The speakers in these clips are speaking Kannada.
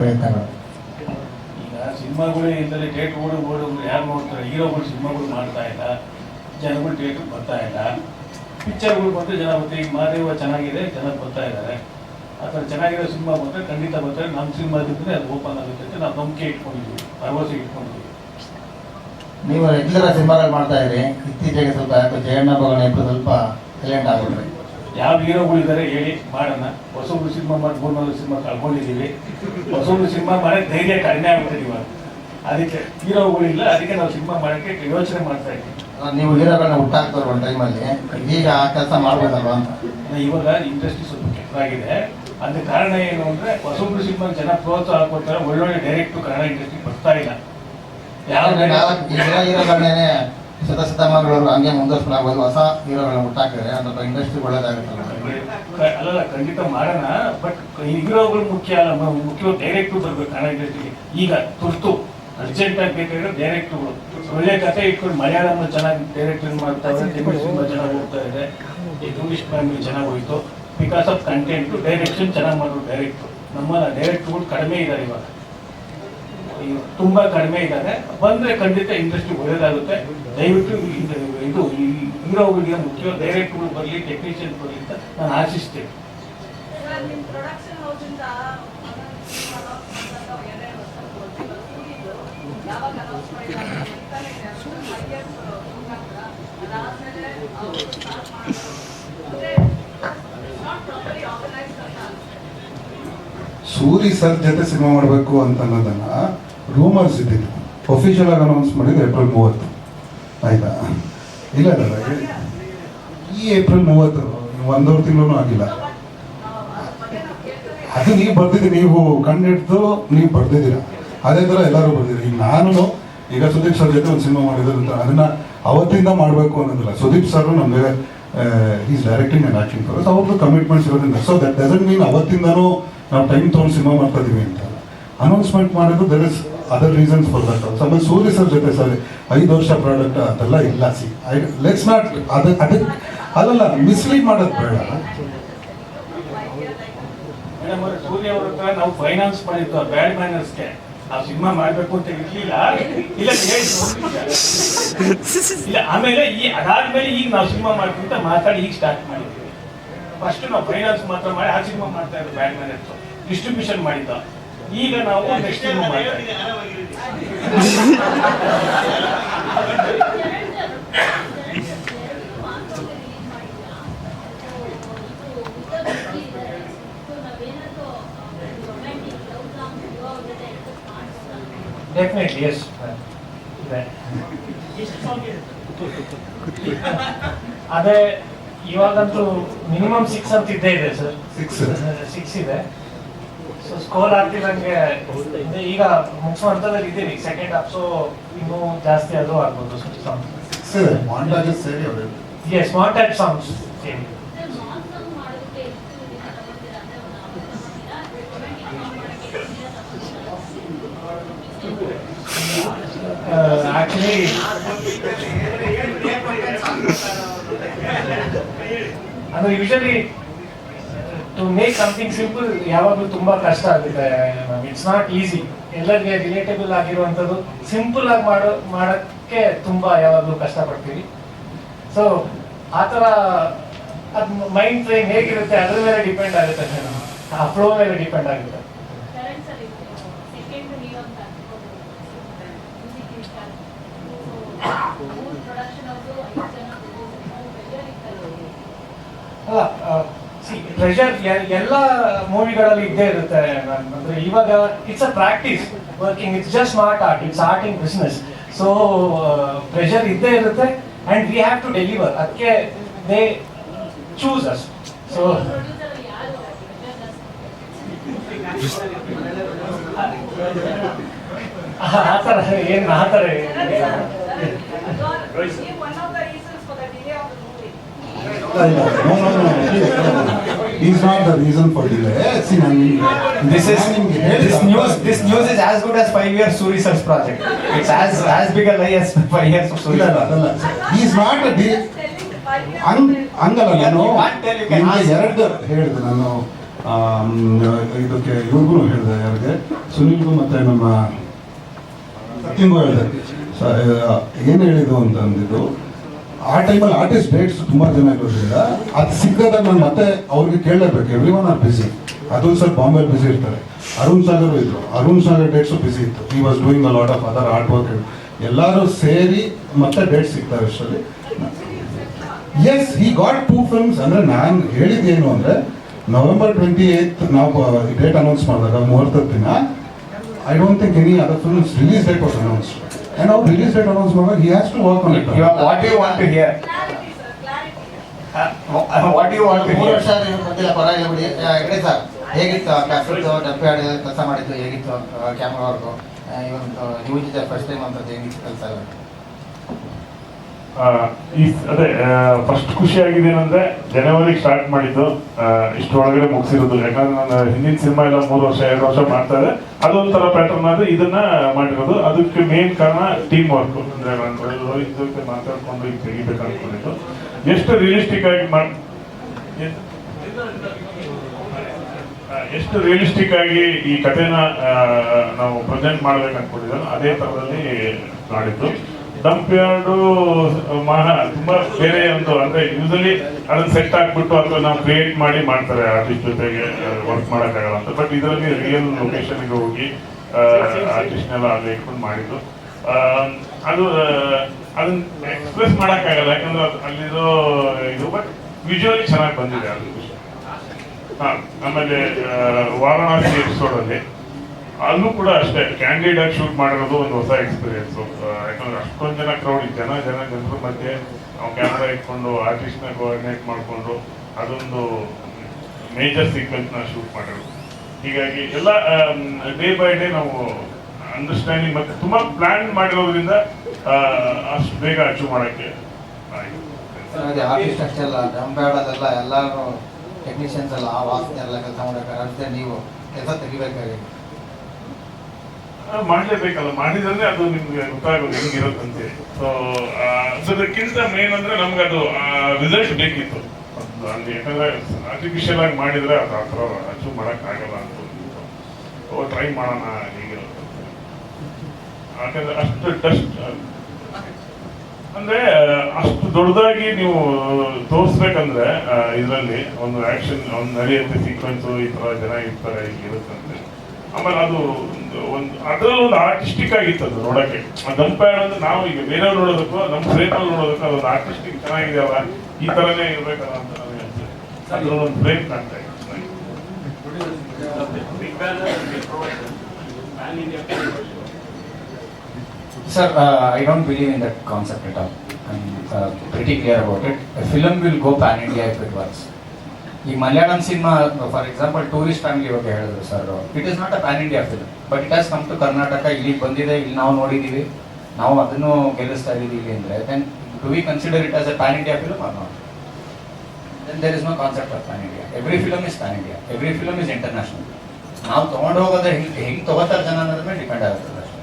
ಪ್ರಯತ್ನಗಳು ಈಗ ಸಿನಿಮಾಗಳು ಇಲ್ಲದೆ ಡೇಟ್ ಓಡು ಯಾರು ನೋಡ್ತಾರೆ? ಹೀರೋಗಳು ಸಿನಿಮಾಗಳು ಮಾಡ್ತಾ ಇಲ್ಲ ಜನಗಳು ಡೇಟ್ ಬರ್ತಾ ಇಲ್ಲ. ಪಿಕ್ಚರ್ಗಳು ಬಂದರೆ ಜನ ಬರ್ತಾರೆ. ಈಗ ಮಾದೇವ ಚೆನ್ನಾಗಿದೆ ಜನ ಬರ್ತಾ ಇದ್ದಾರೆ. ಆ ಥರ ಚೆನ್ನಾಗಿರೋ ಸಿನಿಮಾ ಬಂದರೆ ಖಂಡಿತ ಬರ್ತಾರೆ. ನಮ್ಮ ಸಿನಿಮಾದಿದ್ದರೆ ಅದು ಓಪನ್ ಆಗುತ್ತೆ ಅಂತ ನಾವು ನಂಬಿಕೆ ಇಟ್ಕೊಂಡಿದ್ವಿ ಭರವಸೆ ಇಟ್ಕೊಂಡಿದ್ವಿ ನೀವು ರೆಗ್ಯುಲರ್ ಸಿನಿಮಾಗಳು ಮಾಡ್ತಾ ಇದ್ರಿ. ಇತ್ತೀಚೆಗೆ ಸ್ವಲ್ಪ ಯಾಕೋ ಜಯಣ್ಣ ಬಗ್ಗೆ ಸ್ವಲ್ಪ ಸೈಲೆಂಟ್ ಆಗ್ಬಿಟ್ರಿ. ಯಾವ ಹೀರೋಗಳಿದ್ದಾರೆ ಹೇಳಿ ಮಾಡೋಣ. ಹೊಸಬ್ರು ಸಿನಿಮಾ ಮತ್ತು ಮೂರ್ನಾಲ್ಕು ಸಿನಿಮಾ ಕಳ್ಕೊಂಡಿದ್ದೀವಿ. ಹೊಸಬ್ರು ಸಿನಿಮಾ ಮಾಡೋಕ್ಕೆ ಧೈರ್ಯ ಕಡಿಮೆ ಆಗ್ಬಿಟ್ಟಿದೆ ಇವಾಗ. ಅದಕ್ಕೆ ಹೀರೋಗಳಿಲ್ಲ ಅದಕ್ಕೆ ನಾವು ಸಿನಿಮಾ ಮಾಡೋಕ್ಕೆ ಯೋಚನೆ ಮಾಡ್ತಾ ಇದ್ದೀವಿ. ನೀವು ಹೀರೋಗಳನ್ನ ಹುಟ್ಟಾಕ್ತಾರೆ ಒಂದು ಟೈಮಲ್ಲಿ ಈಗ ಆ ಕೆಲಸ ಮಾಡ್ಬೋದಲ್ವಾ ಅಂತ. ಇವಾಗ ಇಂಡಸ್ಟ್ರಿ ಸ್ವಲ್ಪ ಕೆಟ್ಟದಾಗಿದೆ. ಅದಕ್ಕೆ ಕಾರಣ ಏನು ಅಂದರೆ ಹೊಸಬ್ರು ಸಿನಿಮಾ ಜನ ಪ್ರೋತ್ಸಾಹ ಕೊಡ್ತಾರೆ ಒಳ್ಳೊಳ್ಳೆ ಡೈರೆಕ್ಟ್ ಕನ್ನಡ ಇಂಡಸ್ಟ್ರಿ ಬರ್ತಾ ಇಲ್ಲ. ಯಾವ ಹೀರೋಗಳನ್ನೇ ಶತಶತಮಾನಗಳು ಹಂಗೆ ಮುಂದುವರ್ಸ್ಲಾಗ್ಬೋದು ಹೊಸ ಹೀರೋಗಳನ್ನ ಹುಟ್ಟಾಕಿದ್ರೆ ಅಂತ ಇಂಡಸ್ಟ್ರಿ ಒಳ್ಳೇದಾಗುತ್ತಲ್ಲ. ಅಲ್ಲ ಅಲ್ಲಲ್ಲ ಖಂಡಿತ ಮಾಡೋಣ ಬಟ್ ಹೀರೋಗಳು ಮುಖ್ಯ ಅಲ್ಲ ಮುಖ್ಯ ಮುಖ್ಯವಾಗಿ ಡೈರೆಕ್ಟ್ ಬರ್ಬೇಕು ಕನ್ನಡ ಇಂಡಸ್ಟ್ರಿಗೆ ಈಗ ತುರ್ತು ಅರ್ಜೆಂಟ್ ಆಗಿ ಬೇಕಾಗಿರೋ ಡೈರೆಕ್ಟ್ಗಳು ಒಳ್ಳೆ ಕಥೆ ಇಟ್ಕೊಂಡು ಮಲಯಾಳಂ ಚೆನ್ನಾಗಿ ಡೈರೆಕ್ಟ್ ಮಾಡ್ತಾ ಇದ್ದಾರೆ ತಮಿಳ್ ಸಿನಿಮಾ ಚೆನ್ನಾಗಿ ಹೋಗ್ತಾ ಇದೆ ಇಂಗ್ಲಿಷ್ ಫ್ಯಾಮಿಲಿ ಚೆನ್ನಾಗಿ ಹೋಯ್ತು. ಬಿಕಾಸ್ ಆಫ್ ಕಂಟೆಂಟ್ ಡೈರೆಕ್ಷನ್ ಚೆನ್ನಾಗಿ ಮಾಡೋದು ಡೈರೆಕ್ಟ್ ನಮ್ಮ ಡೈರೆಕ್ಟ್ಗಳು ಕಡಿಮೆ ಇದ್ದಾರೆ ಇವಾಗ. ತುಂಬಾ ಕಡಿಮೆ ಇದ್ದಾರೆ ಬಂದ್ರೆ ಖಂಡಿತ ಇಂಡಸ್ಟ್ರಿ ಒಳ್ಳೇದಾಗುತ್ತೆ. ದಯವಿಟ್ಟು ಇದು- ಹೀರೋಗಳಿಗೆ ಮುಖ್ಯ ಡೈರೆಕ್ಟ್ಗಳು ಬರಲಿ ಟೆಕ್ನಿಷಿಯನ್ ಬರಲಿ ಅಂತ ನಾನು ಆಶಿಸ್ತೇನೆ. ಸೂರಿ ಸರ್ ಜೊತೆ ಸಿನಿಮಾ ಮಾಡಬೇಕು ಅಂತ ಅನ್ನೋದನ್ನ ರೂಮರ್ಸ್ ಇದ್ದಿದ್ದು. ಅಫಿಷಿಯಲ್ ಆಗಿ ಅನೌನ್ಸ್ ಮಾಡಿದ್ರು ಏಪ್ರಿಲ್ ಮೂವತ್ತು. ಆಯ್ತಾ? ಇಲ್ಲ ಇಲ್ಲ ಈ- ಏಪ್ರಿಲ್ ಮೂವತ್ತು, ಒಂದೂವರೆ ತಿಂಗಳು ಆಗಿಲ್ಲ. ಅದು ನೀವು ಬರ್ತಿದ್ದೀರಿ ನೀವು ಕಂಡಿಡ್ದು ನೀವು ಬರ್ದಿದ್ದೀರ? ಅದೇ ಥರ ಎಲ್ಲರೂ ಬರ್ತಿದ್ದೀರಿ ಈಗ ನಾನು, ಈಗ ಸುದೀಪ್ ಸರ್ ಜೊತೆ ಒಂದು ಸಿನಿಮಾ ಮಾಡಿದ್ರು ಅಂತ ಅದನ್ನು ಅವತ್ತಿಂದ ಮಾಡಬೇಕು ಅನ್ನೋದಿಲ್ಲ. ಸುದೀಪ್ ಸರ್ ನಮಗೆ is directing and acting for ಅವ್ರದ್ದು ಕಮಿಟ್ಮೆಂಟ್ಸ್ ಇರೋದ್ರಿಂದ. ಸೊ ದಟ್ ಡಸಂಟ್ ಮೀನ್ ಅವತ್ತಿಂದನೂ ನಾವು ಟೈಮ್ ತೊಗೊಂಡು ಸಿನಿಮಾ ಮಾಡ್ತಾ ಅಂತ. ಅನೌನ್ಸ್ಮೆಂಟ್ ಮಾಡೋದು there is other reasons for that ಆಮೇಲೆ ಸೂರ್ಯ ಸರ್ ಜೊತೆ ಸರ್ ಐದು ವರ್ಷ ಪ್ರಾಡಕ್ಟ್ ಅದೆಲ್ಲ ಇಲ್ಲ. ಸಿ ಐ ಲೆಟ್ಸ್ ನಾಟ್ ಅದು ಅದಕ್ಕೆ ಅಲ್ಲಲ್ಲ ಮಿಸ್ಲೀಡ್ ಮಾಡೋದು ಬೇಡ. ಸೂರ್ಯ ಅವ್ರ ಹತ್ರ ನಾವು ಫೈನಾನ್ಸ್ ಮಾಡಿದ್ದು, ಆ ಸಿನಿಮಾ ಮಾಡಬೇಕು ಅಂತ ಇರ್ಲಿಲ್ಲ. ಇಲ್ಲ ಇಲ್ಲ, ಆಮೇಲೆ ಈ ಈಗ ಮಾತಾಡಿ ಈಗ ಸ್ಟಾರ್ಟ್ ಮಾಡಿದ್ವಿ. ನಾವು ಫೈನಾನ್ಸ್ ಮಾತ್ರ ಮಾಡಿ, ಆ ಮಾಡ್ತಾ ಡಿಸ್ಟ್ರಿಬ್ಯೂಷನ್ ಮಾಡಿದ್ದ. ಈಗ ನಾವು ನೆಕ್ಸ್ಟ್ ಡೆಫಿನೆಟ್ಲಿ ಎಸ್ ಅದೇ ಇವಾಗಂತೂ ಮಿನಿಮಮ್ ಸಿಕ್ಸ್ ಅಂತ ಇದ್ದೇ ಇದೆ ಸರ್ ಸಿಕ್ಸ್ ಸಿಕ್ಸ್ ಇದೆ. ಸೊ ಸ್ಕೋರ್ ಆಗ್ತಿದಂಗೆ ಇದೆ. ಈಗ ಮುಗಿಸೋ ಹಂತದಲ್ಲಿ ಇದ್ದೀವಿ ಸೆಕೆಂಡ್ ಹಾಫ್ ಸೊ ಇನ್ನೂ ಜಾಸ್ತಿ ಅದು ಆಗ್ಬೋದು ಸರ್ ಮಾಂಟಾಜಸ್ ಸೇರಿ ಅವರು. ಎಸ್ ಮಾಂಟೇಜ್ ಸಾಂಗ್ಸ್ ಸೇರಿ ಆಕ್ಚುಲಿ ಅಂದ್ರೆ usually to make something simple ಯಾವಾಗಲೂ ತುಂಬಾ ಕಷ್ಟ ಆಗುತ್ತೆ ಇಟ್ಸ್ ನಾಟ್ ಈಸಿ ಎಲ್ಲರಿಗೆ ರಿಲೇಟೇಬಲ್ ಆಗಿರುವಂಥದ್ದು ಸಿಂಪಲ್ ಆಗಿ ಮಾಡೋ ಮಾಡೋಕ್ಕೆ ತುಂಬಾ ಯಾವಾಗಲೂ ಕಷ್ಟಪಡ್ತೀವಿ. ಸೊ ಆ ಥರ ಅದು ಮೈಂಡ್ ಫ್ರೇಮ್ ಹೇಗಿರುತ್ತೆ ಅದ್ರ ಮೇಲೆ ಡಿಪೆಂಡ್ ಆಗುತ್ತೆ ಆ ಫ್ಲೋ ಮೇಲೆ ಡಿಪೆಂಡ್ ಆಗುತ್ತೆ. ಅಲ್ಲ ಪ್ರೆಷರ್ ಎಲ್ಲ ಮೂವಿಗಳಲ್ಲಿ ಇದ್ದೇ ಇರುತ್ತೆ. ಅಂದ್ರೆ ಇವಾಗ it's a practice working it's just not art it's art in business so pressure ಇದ್ದೇ ಇರುತ್ತೆ and we have to deliver ಅದಕ್ಕೆ ದೇ ಚೂಸ್ ಅಸ್ ಸೊ ಆ ಥರ ಏನು, ಆ ಥರ ಏನಿಲ್ಲ. One of the reasons for the delay of the movie no no the reason for delay see ನಾನು this is this news this news is as good as five years so research project it's as as big a lie as five years ಸೂ ಇಲ್ಲ ಅಲ್ಲ ಈಸ್ ನಾಟ್ ದಿ ಹಂಗಲ್ಲ ನಾನು ಎರಡು ಹೇಳಿದೆ ನಾನು ಇದಕ್ಕೆ ಇವ್ರಿಗೂ ಹೇಳ್ದೆ ಯಾರಿಗೆ. ಸುನಿಲ್ಗೂ ಮತ್ತೆ ನಮ್ಮ ಸತ್ಯಂಗೂ ಹೇಳಿದೆ. ಏನು ಹೇಳಿದ್ದು ಅಂತ ಅಂದಿದ್ದು? ಆ ಟೈಮಲ್ಲಿ ಆರ್ಟಿಸ್ಟ್ ಡೇಟ್ಸ್ ತುಂಬ ಜನ ಇರೋದ್ರಿಂದ ಅದು ಸಿಕ್ಕದಾಗ ನಾನು ಮತ್ತೆ ಅವ್ರಿಗೆ ಕೇಳಲೇಬೇಕು. ಎವ್ರಿ ಒನ್ ಆರ್ ಬಿಸಿ ಅದೊಂದು ಸ್ವಲ್ಪ ಬಾಂಬೆ ಬಿಸಿ ಇರ್ತಾರೆ. ಅರುಣ್ ಸಾಗರ್ ಇದ್ರು. ಅರುಣ್ ಸಾಗರ್ ಡೇಟ್ಸು ಬಿಸಿ ಇತ್ತು. He was doing a lot of other art work ಎಲ್ಲರೂ ಸೇರಿ ಮತ್ತೆ ಡೇಟ್ ಸಿಗ್ತಾರೆ ಅಷ್ಟರಲ್ಲಿ. ಎಸ್ ಈ ಗಾಟ್ ಟೂ ಫಿಲ್ಮ್ಸ್ ಅಂದರೆ ನಾನು ಹೇಳಿದ್ದೇನು ಅಂದ್ರೆ ನವೆಂಬರ್ ಟ್ವೆಂಟಿ ಏತ್ ನಾವು ಡೇಟ್ ಅನೌನ್ಸ್ ಮಾಡಿದಾಗ ಮುಹೂರ್ತದ ದಿನ I don't think any other films release date was announce ಅವ್ರು ರಿಲೀಸ್ ಡೇಟ್ ಅನೌನ್ಸ್ ಮಾಡಿದಾಗ he has to work on it You are- what do you want to hear? Clarity, sir, clarity. Uh, what do you want to ಮೂರು hear? ವರ್ಷ ನೀವು ಬಂದಿಲ್ಲ ಪರವಾಗಿಲ್ಲ ಬಿಡಿ ಆ, ಹೆಗ್ಡೆ ಸರ್ ಹೇಗಿತ್ತು ಕ್ಯಾಸೆಟ್ ಡಬ್ಬೆ ಆಡಿ ಕೆಲಸ ಮಾಡಿದ್ದು ಹೇಗಿತ್ತು ಕ್ಯಾಮ್ರಾ ವರ್ಕು ಇವತ್ತು ಯೂಜ್ ಫಸ್ಟ್ ಟೈಮ್ ಅಂತ ಹೇಗಿತ್ತು ಕೆಲಸ ಆ, ಈ ಅದೇ ಫಸ್ಟ್ ಖುಷಿ ಆಗಿದೆ ಏನಂದ್ರೆ ಜನವರಿಗೆ ಸ್ಟಾರ್ಟ್ ಮಾಡಿದ್ದು ಆ, ಇಷ್ಟರೊಳಗಡೆ ಮುಗಿಸಿರೋದು ಯಾಕಂದ್ರೆ ನಾನು ಹಿಂದಿನ ಸಿನಿಮಾ ಎಲ್ಲ ಮೂರು ವರ್ಷ ಎರಡು ವರ್ಷ ಮಾಡ್ತಾ ಇದ್ದೆ. ಅದೊಂಥರ ಪ್ಯಾಟರ್ನ್ ಆದ್ರೆ ಇದನ್ನ ಮಾಡಿರೋದು. ಅದಕ್ಕೆ ಮೇನ್ ಕಾರಣ ಟೀಮ್ ವರ್ಕ್ ಅಂದ್ರೆ ಇದಕ್ಕೆ ಮಾತಾಡ್ಕೊಂಡು ಈಗ ತೆಗಿಬೇಕು ಎಷ್ಟು ರಿಯಲಿಸ್ಟಿಕ್ ಆಗಿ ಮಾಡ್ ಎಷ್ಟು ರಿಯಲಿಸ್ಟಿಕ್ ಆಗಿ ಈ ಕಥೆನ ನಾವು ಪ್ರೆಸೆಂಟ್ ಮಾಡ್ಬೇಕು ಅನ್ಕೊಂಡಿದ್ದೋ ಅದೇ ತರದಲ್ಲಿ ಮಾಡಿದ್ದು. ಡಂಪ್ ಯಾರ್ಡು ಮಹ ತುಂಬಾ ಬೇರೆ ಒಂದು, ಅಂದ್ರೆ ಯೂಸಲಿ ಅದನ್ನ ಸೆಟ್ ಆಗ್ಬಿಟ್ಟು ಅಥವಾ ನಾವು ಕ್ರಿಯೇಟ್ ಮಾಡಿ ಮಾಡ್ತಾರೆ ಆರ್ಟಿಸ್ಟ್ ಜೊತೆಗೆ ವರ್ಕ್ ಮಾಡೋಕ್ಕಾಗಲ್ಲ ಅಂತ. ಬಟ್ ಇದರಲ್ಲಿ ರಿಯಲ್ ಲೊಕೇಶನ್ಗೆ ಹೋಗಿ ಆರ್ಟಿಸ್ಟ್ನೆಲ್ಲ ಅಲ್ಲಿ ಇಟ್ಕೊಂಡು ಮಾಡಿದ್ದು. ಅದು ಅದನ್ನ ಎಕ್ಸ್ಪ್ರೆಸ್ ಮಾಡೋಕ್ಕಾಗಲ್ಲ, ಯಾಕಂದ್ರೆ ಅಲ್ಲಿರೋ ಇದು ಬಟ್ ವಿಜುವಲಿ ಚೆನ್ನಾಗಿ ಬಂದಿದೆ ಅದು. ಹಾ, ಆಮೇಲೆ ವಾರಣಾಸಿ ಎಪಿಸೋಡ್ ಅಲ್ಲಿ ಕೂಡ ಅಷ್ಟೇ ಕ್ಯಾಂಡಿಡ್ ಆಗಿ ಶೂಟ್ ಮಾಡಿರೋದು ಒಂದು ಹೊಸ ಎಕ್ಸ್ಪೀರಿಯನ್ಸ್ ಯಾಕಂದ್ರೆ ಅಷ್ಟೊಂದು ಜನ ಕ್ರೌಡ್ ಜನ ಜನ ಜನರ ಮಧ್ಯೆ ನಾವು ಕ್ಯಾಮ್ರಾ ಇಟ್ಕೊಂಡು ಆರ್ಟಿಸ್ಟ್ನ ಕೋಆರ್ಡಿನೇಟ್ ಮಾಡಿಕೊಂಡು ಅದೊಂದು ಮೇಜರ್ ಸೀಕ್ವೆನ್ಸ್ನ ಶೂಟ್ ಮಾಡಿರೋದು. ಹೀಗಾಗಿ ಎಲ್ಲ ಡೇ ಬೈ ಡೇ ನಾವು ಅಂಡರ್ಸ್ಟ್ಯಾಂಡಿಂಗ್ ಮತ್ತೆ ತುಂಬಾ ಪ್ಲಾನ್ ಮಾಡಿರೋದ್ರಿಂದ ಅಷ್ಟು ಬೇಗ ಅಚೀವ್ ಮಾಡೋಕ್ಕೆ ಆರ್ಟಿಸ್ಟ್ ಎಲ್ಲರೂ ಟೆಕ್ನಿಷಿಯನ್ಸ್ ಎಲ್ಲ ಆ ವಾಸನೆ ಎಲ್ಲ ಕೆಲಸ ಮಾಡಬೇಕಾಗುತ್ತೆ ನೀವು ಕೆಲಸ ತೆಗಿಬೇಕಾಗಿದೆ. ಆ, ಮಾಡ್ಲೇಬೇಕಲ್ಲ. ಮಾಡಿದ್ರೆ ಅದು ನಿಮ್ಗೆ ಗೊತ್ತಾಗೋದು ಹೆಂಗಿರುತ್ತಂತೆ ಸೊ ಅದಕ್ಕಿಂತ ಮೇನ್ ಅಂದ್ರೆ ನಮ್ಗೆ ಅದು ರಿಸಲ್ಟ್ ಬೇಕಿತ್ತು. ಅಲ್ಲಿ ಯಾಕಂದ್ರೆ ಆರ್ಟಿಫಿಷಿಯಲ್ ಆಗಿ ಮಾಡಿದ್ರೆ ಅದು ಆ ಥರ ಅಚೀವ್ ಆಗಲ್ಲ ಅಂತ ಟ್ರೈ ಮಾಡೋಣ, ಹೇಗಿರುತ್ತೆ. ಯಾಕಂದ್ರೆ ಅಷ್ಟು ಟಸ್ಟ್ ಅಂದ್ರೆ, ಅಷ್ಟು ದೊಡ್ಡದಾಗಿ ನೀವು ತೋರಿಸ್ಬೇಕಂದ್ರೆ ಇದರಲ್ಲಿ ಒಂದು ಆಕ್ಷನ್ ಒಂದು ನಡೆಯುತ್ತೆ ಸೀಕ್ವೆನ್ಸ್ ಈ ತರ ಜನ ಇರ್ತಾರೆ ಇರುತ್ತಂತೆ ಆಮೇಲೆ ಅದು ಒಂದು- ಒಂದು ಅದ್ರಲ್ಲಿ ಒಂದು ಆರ್ಟಿಸ್ಟಿಕ್ ಆಗಿತ್ತು ಅದು ನೋಡಕ್ಕೆ ದಂಪೇರ್ ಅಂದ್ರೆ ನಾವು ಈಗ ಬೇರೆ ನೋಡೋದಕ್ಕೂ ನಮ್ಮ ಫ್ರೇಮ್ ಅಲ್ಲಿ ನೋಡೋದಕ್ಕೂ ಅದೊಂದು ಆರ್ಟಿಸ್ಟಿಕ್ ಚೆನ್ನಾಗಿದೆಯಲ್ಲ ಈ ತರನೇ ಇರ್ಬೇಕಲ್ಲ ಅಂತ ನನಗೆ ಅನ್ಸುತ್ತೆ ಅದ್ರಲ್ಲಿ ಒಂದು in that concept at all. I'm uh, pretty clear about it. A film will go pan India if it works. ಈ Malayalam cinema for example tourist family ಬಗ್ಗೆ ಹೇಳಿದ್ರು sir it is not a pan India film but it has come to Karnataka ಇಲ್ಲಿ ಬಂದಿದೆ ಇಲ್ಲಿ ನಾವು ನೋಡಿದ್ದೀವಿ ನಾವು ಅದನ್ನು ಗೆಲ್ಲಿಸ್ತಾ ಇದ್ದೀವಿ ಅಂದರೆ then do we consider it as a pan India film or not then there is no concept of pan India every film is pan India every film is international ನಾವು ತೊಗೊಂಡು ಹೋಗೋದ್ರೆ ಹೆಂಗೆ ಹೆಂಗೆ ತೊಗೋತಾರೆ ಜನ ಅನ್ನೋದ್ರ ಮೇಲೆ ಡಿಪೆಂಡ್ ಆಗುತ್ತೆ ಅಷ್ಟೇ.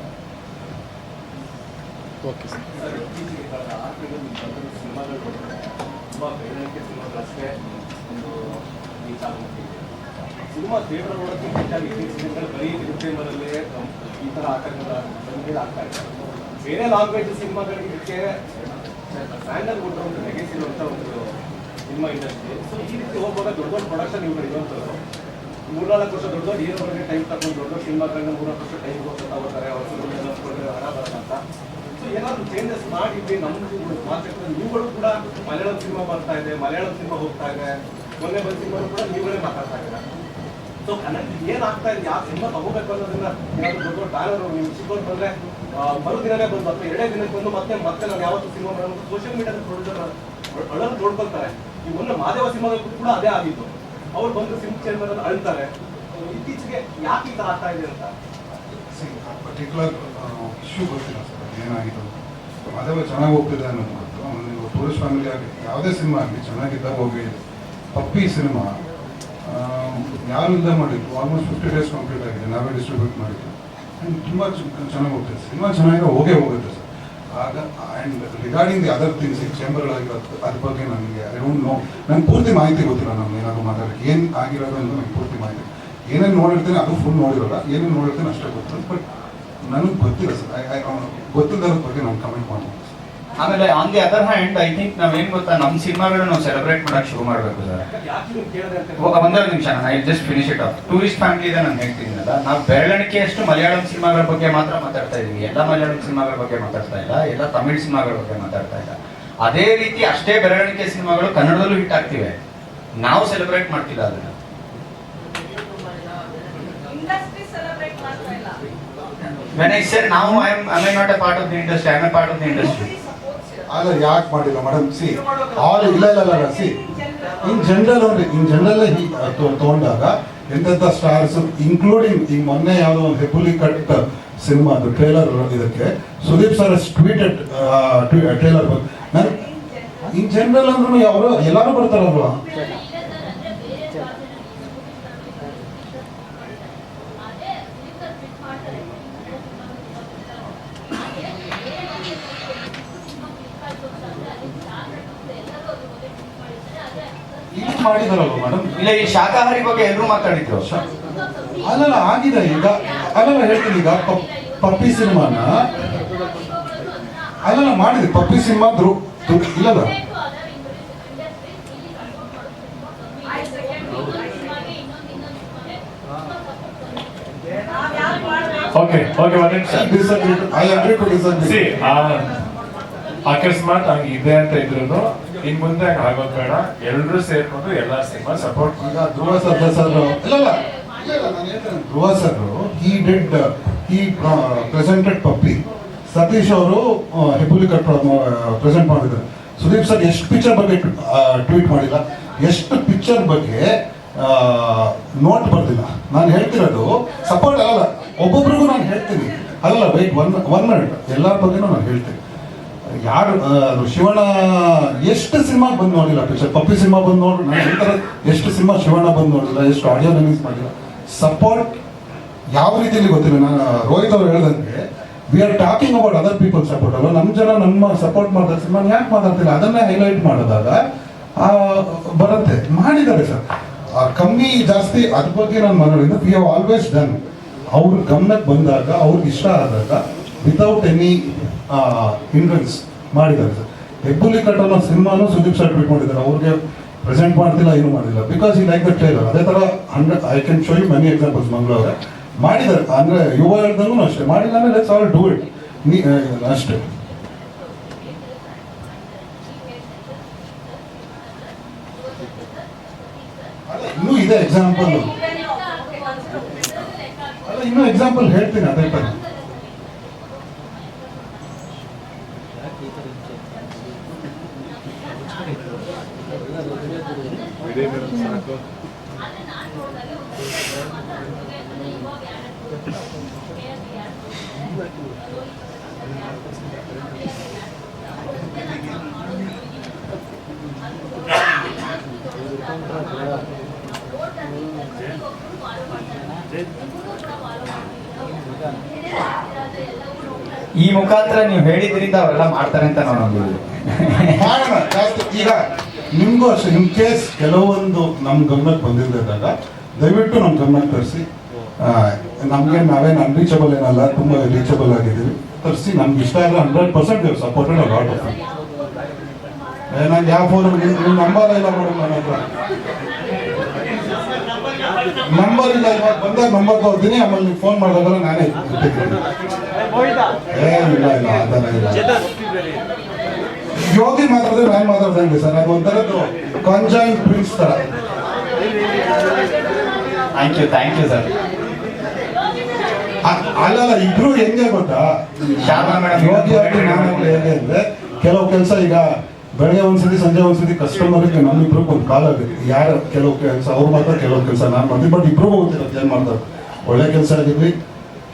ಸಿನಿಮಾ ಥಿಯೇಟರ್ ನೋಡೋದಕ್ಕೆ ಹೆಚ್ಚಾಗಿ ದಿನಗಳಲ್ಲಿ ಬರೀ ಡಿಸೆಂಬರಲ್ಲೇ ಈ ಥರ ಆಟಗಳ ಸಂಗೀತ ಆಗ್ತಾ ಇದೆ. ಬೇರೆ ಲ್ಯಾಂಗ್ವೇಜ್ ಸಿನಿಮಾಗಳಿಗೆ ಇದಕ್ಕೆ ಸ್ಟ್ಯಾಂಡರ್ಡ್ ಕೊಟ್ಟರೆ ಒಂದು ನೆಗೆಸಿರುವಂಥ ಒಂದು ಸಿನಿಮಾ ಇಂಡಸ್ಟ್ರಿ. ಸೊ ಈ ರೀತಿ ಹೋಗುವಾಗ ದೊಡ್ಡ ದೊಡ್ಡ ಪ್ರೊಡಕ್ಷನ್ ಇವ್ರು ಇರುವಂಥದ್ದು ಮೂರ್ನಾಲ್ಕು ವರ್ಷ ದೊಡ್ಡ ದೊಡ್ಡ ಟೈಮ್ ತಗೊಂಡು ದೊಡ್ಡ ದೊಡ್ಡ ಸಿನಿಮಾಗಳನ್ನ ವರ್ಷ ಟೈಮ್ ತಗೋತಾರೆ ಅವ್ರ ಸಿನಿಮಾ ಹಣ ಅಂತ ಸೊ ಏನಾದರೂ ಚೇಂಜಸ್ ಮಾಡಿದ್ವಿ ನಮ್ಮ ಮಾರ್ಕೆಟ್ನಲ್ಲಿ ನೀವುಗಳು ಕೂಡ ಮಲಯಾಳಂ ಸಿನಿಮಾ ಬರ್ತಾ ಇದೆ, ಮಲಯಾಳಂ ಸಿನಿಮಾ ಹೋಗ್ತಾ ಇದೆ. ಮೊನ್ನೆ ಬಂದ ಸಿನಿಮಾ ಕೂಡ ನೀವೇ ಮಾತಾಡ್ತಾ ಇದ್ದೀರಾ. ಸೊ ಕನ್ನಡ ಏನಾಗ್ತಾ ಇದೆ? ಯಾವ ಸಿನಿಮಾ ತಗೋಬೇಕು ಅನ್ನೋದನ್ನ ಏನಾದ್ರು ದೊಡ್ಡ ದೊಡ್ಡ ಬ್ಯಾನರ್ ನೀವು ಚಿಕ್ಕವ್ರು ಬಂದ್ರೆ ಮರುದಿನವೇ ಬಂದು ಅಥವಾ ಎರಡೇ ದಿನಕ್ಕೆ ಬಂದು ಮತ್ತೆ ಮತ್ತೆ ನಾವು ಯಾವತ್ತು ಸಿನಿಮಾ ಮಾಡೋದು ಸೋಷಿಯಲ್ ಮೀಡಿಯಾದ ಪ್ರೊಡ್ಯೂಸರ್ ಅಳಲು ನೋಡ್ಕೊಳ್ತಾರೆ. ಈ ಮೊನ್ನೆ ಮಾದೇವ ಸಿನಿಮಾದಲ್ಲಿ ಕೂಡ ಅದೇ ಆಗಿತ್ತು. ಅವ್ರು ಬಂದು ಸಿನಿಮಾ ಚೇಂಬರ್ ಅಲ್ಲಿ ಅಳ್ತಾರೆ. ಇತ್ತೀಚೆಗೆ ಯಾಕೆ ಈ ಥರ ಆಗ್ತಾ ಇದೆ ಅಂತ? ಪರ್ಟಿಕ್ಯುಲರ್ ಇಶ್ಯೂ ಗೊತ್ತಿಲ್ಲ ಸರ್. ಏನಾಗಿತ್ತು ಮಾದೇವ ಚೆನ್ನಾಗಿ ಹೋಗ್ತಿದೆ ಅನ್ನೋದು ನೀವು ಟೂರಿಸ್ಟ್ ಫ್ಯಾಮಿಲಿ ಆಗಲಿ ಯಾವುದೇ ಸಿನಿಮಾ ಆಗಲಿ ಚೆನ್ನಾಗಿದ್ದಾಗ ಹೋಗಿ ಪಪ್ಪಿ ಸಿನಿಮಾ. ಯಾರು ಮಾಡಿದ್ರು ಮಾಡಿದ್ದು. ಆಲ್ಮೋಸ್ಟ್ ಫಿಫ್ಟಿ ಡೇಸ್ ಕಂಪ್ಲೀಟ್ ಆಗಿದೆ. ನಾವೇ ಡಿಸ್ಟ್ರಿಬ್ಯೂಟ್ ಮಾಡಿದ್ದು. ಆ್ಯಂಡ್ ತುಂಬ ಚೆನ್ನಾಗಿ ಹೋಗ್ತಿದೆ ಸಿನಿಮಾ ಚೆನ್ನಾಗಿ ಹೋಗೇ ಹೋಗುತ್ತೆ ಸರ್. ಆಗ and regarding the other things ಈ ಚೇಂಬರ್ಗಳಾಗಿರೋದು ಅದ್ರ ಬಗ್ಗೆ ನನಗೆ ಐ ಡೋಂಟ್ ನೋ ನಂಗೆ ಪೂರ್ತಿ ಮಾಹಿತಿ ಗೊತ್ತಿಲ್ಲ ನಮ್ಗೆ ಏನಾದರೂ ಮಾತಾಡೋಕ್ಕೆ. ಏನು ಆಗಿರೋದು ಅಂತ ನಂಗೆ ಪೂರ್ತಿ ಮಾಹಿತಿ. ಏನೇನು ನೋಡಿರ್ತೇನೆ ಅದು ಫುಲ್ ನೋಡಿರಲ್ಲ, ಏನೇನು ನೋಡಿರ್ತೇನೆ ಅಷ್ಟೇ ಗೊತ್ತು. ಬಟ್ ನನಗೆ ಗೊತ್ತಿಲ್ಲ ಸರ್. ಐ ಗೊತ್ತಿಲ್ಲದ್ರ ಬಗ್ಗೆ ನಾನು ಕಮೆಂಟ್ ಮಾಡ್ಬೋದು ಆಮೇಲೆ on the other hand I think ನಾವೇನ್ ಗೊತ್ತಾ ನಮ್ಮ ಸಿನಿಮಾಗಳನ್ನ ನಾವು ಸೆಲೆಬ್ರೇಟ್ ಮಾಡಕ್ ಶುರು ಮಾಡಬೇಕು ಸರ್. ಒಂದೇ ನಿಮಿಷ I just finish it of tourist family ಇದೆ ನಾನು ಹೇಳ್ತೀನಲ್ಲ ನಾವು ಬೆರಳಿಕೆಯಷ್ಟು ಮಲಯಾಳಂ ಸಿನಿಮಾಗಳ ಬಗ್ಗೆ ಮಾತ್ರ ಮಾತಾಡ್ತಾ ಇದೀವಿ. ಎಲ್ಲ ಮಲಯಾಳಂ ಸಿನಿಮಾಗಳ ಬಗ್ಗೆ ಮಾತಾಡ್ತಾ ಇಲ್ಲ. ಎಲ್ಲ ತಮಿಳ್ ಸಿನಿಮಾಗಳ ಬಗ್ಗೆ ಮಾತಾಡ್ತಾ ಇಲ್ಲ. ಅದೇ ರೀತಿ ಅಷ್ಟೇ ಬೆರಳಿಕೆ ಸಿನಿಮಾಗಳು ಕನ್ನಡದಲ್ಲೂ ಹಿಟ್ ಆಗ್ತಿವೆ. ನಾವು ಸೆಲೆಬ್ರೇಟ್ ಮಾಡ್ತಿಲ್ಲ ಅದನ್ನ. ಇಂಡಸ್ಟ್ರಿ ಸೆಲೆಬ್ರೇಟ್ ಮಾಡ್ತಾ ಇಲ್ಲ. ವೆನ್ ಐ ಸರ್ ನಾವು I am I not a part of the industry I am a part ಅಲ್ಲ ಯಾಕೆ ಮಾಡಿಲ್ಲ ಮೇಡಮ್ ಸಿ ಆಲ್ ಇಲ್ಲ ಇಲ್ಲ ಇಲ್ಲ ಸಿ. ಇನ್ ಜನರಲ್ ಅಂದ್ರೆ ಇನ್ ಜನರಲ್ ತಗೊಂಡಾಗ ಎಂತೆಂಥ ಸ್ಟಾರ್ಸ್ ಇನ್ಕ್ಲೂಡಿಂಗ್ ಈಗ ಮೊನ್ನೆ ಯಾವುದೋ ಒಂದು ಹೆಬ್ಬುಲಿ ಕಟ್ ಸಿನಿಮಾ, ಅದು ಟ್ರೇಲರ್ ಇದಕ್ಕೆ ಸುದೀಪ್ ಸರ್ ಟ್ವೀಟೆಡ್ ಟ್ರೇಲರ್ ನಾನು ಇನ್ ಜನರಲ್ ಅಂದ್ರೂ ಯಾರು ಎಲ್ಲರೂ ಬರ್ತಾರಲ್ವಾ? ಇಲ್ಲಿ ಮಾಡಿದಾರಲ್ವ ಮೇಡಮ್ ಇಲ್ಲ ಈ ಶಾಖಾಹಾರಿ ಬಗ್ಗೆ ಎಲ್ಲರೂ ಮಾತಾಡಿದ್ರು. ಅಲ್ಲಲ್ಲ ಆಗಿದೆ ಈಗ. ಅಲ್ಲಲ್ಲ ಹೇಳ್ತೀನಿ ಈಗ. ಪ- ಪಪ್ಪಿ ಸಿನಿಮಾನ ಅಲ್ಲಲ್ಲ ಮಾಡಿದೆ. ಪಪ್ಪಿ ಸಿನಿಮಾ ದ್ರು ಇಲ್ಲಲ್ಲ? ಓಕೆ ಓಕೆ ನಿಮಿಷ I agree to disagree see ಅಕಸ್ಮಾತ್ ಹಂಗೆ ಇದೆ ಅಂತ ಇದ್ರು ಇನ್ ಮುಂದೆ ಆಗೋದ್ ಬೇಡ, ಎಲ್ರು ಸೇರ್ಕೊಂಡು ಎಲ್ಲ cinema support Dhruva Sarja sir, ಇಲ್ಲಲ್ಲ. ಇಲ್ಲ. Dhruva sir he did he presented Pappi. Satish ಅವರು ಹೆಬ್ಬುಲಿ ಪ್ರೆಸೆಂಟ್ ಮಾಡಿದ್ರು. ಸುದೀಪ್ ಸರ್, ಎಷ್ಟು ಪಿಕ್ಚರ್ ಬಗ್ಗೆ ಟ್ವೀಟ್ ಮಾಡಿಲ್ಲ. ಎಷ್ಟು ಪಿಕ್ಚರ್ ಬಗ್ಗೆ ನೋಟ್ ಬರ್ದಿಲ್ಲ ನಾನು ಹೇಳ್ತಿರೋದು ಸಪೋರ್ಟ್ ಅಲ್ಲ ಒಬ್ಬೊಬ್ರಿಗೂ ನಾನು ಹೇಳ್ತೀನಿ. ಅಲ್ಲ ವೈಟ್ ಒನ್ ಒನ್ ಮಿನಿಟ್ ಎಲ್ಲರ ಬಗ್ಗೆನೂ ನಾನು ಹೇಳ್ತೀನಿ. ಯಾರು ಶಿವಣ್ಣ ಎಷ್ಟು ಸಿನಿಮಾ ಬಂದು ನೋಡಿಲ್ಲ ಪಿಕ್ಚರ್ ಪಪ್ಪಿ ಸಿನಿಮಾ ಬಂದು ನೋಡಿ ನಾನು ಹೇಳ್ತಾರೆ ಎಷ್ಟು ಸಿನಿಮಾ ಶಿವಣ್ಣ ಬಂದು ನೋಡಿಲ್ಲ ಎಷ್ಟು ಆಡಿಯೋ ರಿಲೀಸ್ ಮಾಡಿಲ್ಲ. ಸಪೋರ್ಟ್ ಯಾವ ರೀತಿಯಲ್ಲಿ ಗೊತ್ತಿಲ್ಲ. ನಾನು ರೋಹಿತ್ ಅವರು ಹೇಳ್ದಂಗೆ we are talking about other people support ಅಲ್ಲ ನಮ್ಮ ಜನ ನಮ್ಮ ಸಪೋರ್ಟ್ ಮಾಡಿದ ಸಿನಿಮಾ ಯಾಕೆ ಮಾತಾಡ್ತಿಲ್ಲ ಅದನ್ನೇ ಹೈಲೈಟ್ ಮಾಡಿದಾಗ ಬರುತ್ತೆ. ಮಾಡಿದ್ದಾರೆ ಸರ್. ಆ, ಕಮ್ಮಿ ಜಾಸ್ತಿ ಅದ್ರ ಬಗ್ಗೆ ನಾನು ಮಾತಾಡಿದ್ದು ವಿ ಹ್ಯಾವ್ ಆಲ್ವೇಸ್ ಡನ್ ಅವ್ರ ಗಮನಕ್ಕೆ ಬಂದಾಗ ಅವ್ರಿಗೆ ಇಷ್ಟ ಆದಾಗ ವಿತೌಟ್ ಎನಿ ಹಿಂಡ್ರೆನ್ಸ್ ಮಾಡಿದ್ದಾರೆ. ಸರ್ ಹೆಬ್ಬುಲಿ ಕಟ್ ಅನ್ನೋ ಸಿನಿಮಾನು ಸುದೀಪ್ ಸರ್ ಬಿಟ್ಕೊಂಡಿದ್ದಾರೆ. ಅವ್ರಿಗೆ ಪ್ರೆಸೆಂಟ್ ಮಾಡ್ತಿಲ್ಲ, ಏನು ಮಾಡಿಲ್ಲ. ಬಿಕಾಸ್ ಈ ಲೈಕ್ ದ ಟ್ರೈಲರ್ ಅದೇ ಥರ hundred I can show you many examples ಮಂಗಳೂರೇ ಮಾಡಿದ್ದಾರೆ. ಅಂದರೆ ಯುವ ಹೇಳ್ದಂಗೂ ಅಷ್ಟೇ. ಮಾಡಿಲ್ಲ ಅಂದರೆ ಲೆಟ್ಸ್ ಆಲ್ ಡೂ ಇಟ್ ನೀ ಅಷ್ಟೇ. ಇನ್ನೂ ಇದೆ ಎಕ್ಸಾಂಪಲ್ ಅಲ್ಲ, ಇನ್ನೂ ಎಕ್ಸಾಂಪಲ್ ಹೇಳ್ತೀನಿ, ಅದೇ ಥರ ಈ ಮುಖಾಂತರ ನೀವು ಹೇಳಿದ್ರಿಂದ ಅವರೆಲ್ಲ ಮಾಡ್ತಾರೆ ಅಂತ ನಾನು ಈಗ ನಿಮಗೂ ಅಷ್ಟೇ ನಿಮ್ಮ ಕೇಸ್ ಕೆಲವೊಂದು ನಮ್ಮ ಗಮನಕ್ಕೆ ಬಂದಿಲ್ಲದಾಗ ದಯವಿಟ್ಟು ನಮ್ಮ ಗಮನಕ್ಕೆ ತರಿಸಿ. ನಮಗೆ ನಾವೇನು ಅನ್ರೀಚಬಲ್ ಏನಲ್ಲ, ತುಂಬ ರೀಚಬಲ್ ಆಗಿದ್ದೀವಿ. ತರಿಸಿ, ನಮ್ಗೆ ಇಷ್ಟ ಇಲ್ಲ ಹಂಡ್ರೆಡ್ ಪರ್ಸೆಂಟ್ ಸಪೋರ್ಟೆಡ್ ಅವ್ರು ನಾನು ಯಾವ ಫೋನ್ ನಿಮ್ಮ ನಂಬರ್ ಇಲ್ಲ ಮೇಡಮ್ ನನ್ನ ಹತ್ರ. ನಂಬರ್ ಇಲ್ಲ, ಇವಾಗ ಬಂದಾಗ ನಂಬರ್ ತಗೋತೀನಿ, ಆಮೇಲೆ ನೀವು ಫೋನ್ ಮಾಡಿದಾಗ ನಾನೇ ಇಲ್ಲ ಇಲ್ಲ ಥರ ಇಲ್ಲ. ಯೋಗಿ ಮಾತಾಡಿದ್ರೆ ನಾನು ಮಾತಾಡ್ದಂಗೆ ಸರ್. ಅದು ಒಂಥರದ್ದು ಕಂಜಾಯ್ ಪ್ರಿನ್ಸ್ ತರ. Thank you thank you sir ಅಲ್ಲಲ್ಲ ಇಬ್ರು ಹೆಂಗೆ ಗೊತ್ತಾ? ಶಾರದಾ ಮೇಡಮ್ ಯೋಗಿ ನಾನು ಹೇಗೆ ಅಂದ್ರೆ ಕೆಲವು ಕೆಲಸ ಈಗ ಬೆಳಗ್ಗೆ ಒಂದ್ಸತಿ ಸಂಜೆ ಒಂದ್ಸತಿ ಕಸ್ಟಮರ್ಗೆ ನಮ್ಮಿಬ್ರು ಒಂದು ಕಾಲ್ ಆಗುತ್ತೆ ಯಾರು ಕೆಲವು ಕೆಲಸ ಅವ್ರು ಮಾತ್ರ ಕೆಲವು ಕೆಲಸ ನಾನು ಮಾಡ್ತೀನಿ. ಬಟ್ ಇಬ್ರಿಗೂ ಗೊತ್ತಿರುತ್ತೆ ಏನು ಮಾಡ್ತಾರೆ. ಒಳ್ಳೆ ಕೆಲಸ ಆಗಿರ್ಲಿ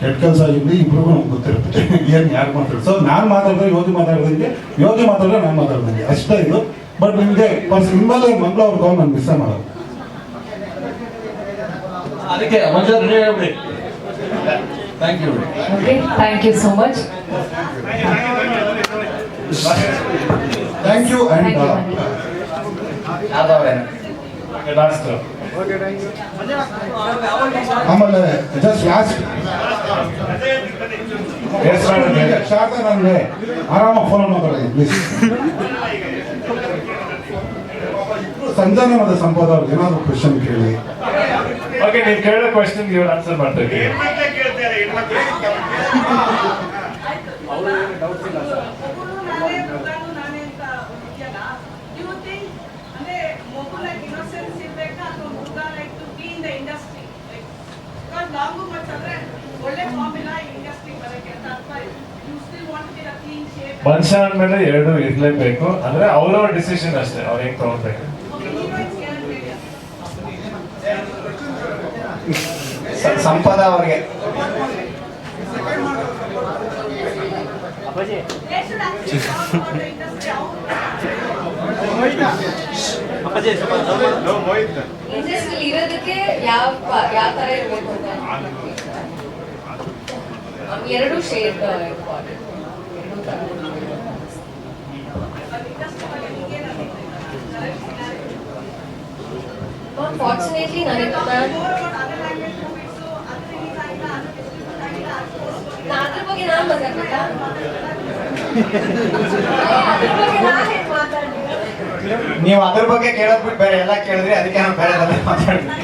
ಕೆಟ್ಟ ಕೆಲಸ ಆಗಿದ್ದು ಇಬ್ರಿಗೂ ನಮ್ಗೆ ಗೊತ್ತಿರುತ್ತೆ. ಏನು ಯಾರು ಮಾತಾಡ್ತಾರೆ. ಸೊ ನಾನು ಮಾತಾಡಿದ್ರೆ ಯೋಗಿ ಮಾತಾಡೋದಂಗೆ ಯೋಗಿ ಮಾತಾಡಿದ್ರೆ ನಾನು ಮಾತಾಡ್ದಂಗೆ. ಅಷ್ಟೇ ಇದು. ಬಟ್ ನಿಮಗೆ ಪರ್ಸ್ ಇನ್ಮೇಲೆ ಮಂಗಳ ಅವ್ರ ಕಾಲ್ ನಾನು ಮಿಸ್ ಮಾಡೋದು. ಅದಕ್ಕೆ thank you so much. Thank you and last ಆಮೇಲೆ ಜಸ್ಟ್ ಲಾಸ್ಟ್ ಶಾರದಾ ನನಗೆ ಆರಾಮ ಫೋನ್ ಮಾತಾಡಿ ಪ್ಲೀಸ್ ಸಂಜನಾ ಮತ್ತು ಸಂಪದ ಅವ್ರಿಗೆ ಏನಾದ್ರು ಕ್ವಶನ್ ಕೇಳಿ. ಓಕೆ ನೀವು ಕೇಳೋ ಕ್ವಶನ್ ಇವ್ರು ಆನ್ಸರ್ ಮಾಡ್ತೀವಿ ಅವರು ಏನು ಡೌಟ್ಸ್ ಇಲ್ಲ ಸರ್ ಒಬ್ಬರು ನಾನೇ ಮಗನು ನಾನೇ ಅಂತ ಇದೆಯಲ್ಲ ಯು ಥಿಂಕ್ ಅಂದ್ರೆ ಮಗು ಲೈಕ್ ಇನ್ನೋಸೆನ್ಸ್ ಇರ್ಬೇಕಾ ಅಥವಾ ಹುಡುಗ like to be in the industry like because long much ಅಂದ್ರೆ ಒಳ್ಳೆ ಫಾರ್ಮುಲಾ ಇಂಡಸ್ಟ್ರಿ ಬರೋಕ್ಕೆ ಅಂತ ಅರ್ಥ you still want to get a clean shape ಮನುಷ್ಯ ಅಂದ್ಮೇಲೆ ಎರಡು ಇರಲೇಬೇಕು. ಅಂದ್ರೆ ಅವ್ರವ್ರ ಡಿಸಿಷನ್ ಅಷ್ಟೇ ಅವ್ರು ಹೆಂಗ್ ತಗೊಳ್ಬೇಕು. ಸಂಪದ ಅವ್ರಿಗೆ. ಇರೋದಕ್ಕೆ ಯಾವ ಯಾವ ತರ ಇರ್ಬೇಕು ಎರಡು ಶೇರ್ ಇಂಪಾರ್ಟೆಂಟ್ ಎರಡು ತರ ಇಂಡಸ್ಟ್ರಿ ಬಗ್ಗೆ ನಿಮಗೇನು ಫಾರ್ಚುನೇಟ್ಲಿ ನನಗೆ ನಾನು more about other language movies ಅದು ರಿಲೀಸ್ ಆಗಿಲ್ಲ ಅದು ಡಿಸ್ಟ್ರಿಬ್ಯೂಟ್ ಆಗಿಲ್ಲ ಅದು ನಾ ಅದ್ರ ಬಗ್ಗೆ ನಾನು ಮಾತಾಡ್ಬೇಕಾ ಅದ್ರ ಬಗ್ಗೆ ನಾನೇನ್ ಮಾತಾಡ್ಲಿ ನೀವು ಅದ್ರ ಬಗ್ಗೆ ಕೇಳೋದ್ ಬಿಟ್ಟು ಬೇರೆ, ಎಲ್ಲ ಕೇಳಿದ್ರಿ ಅದಕ್ಕೆ ನಾವು ಬೇರೆ ಮಾತಾಡ್ತೀವಿ.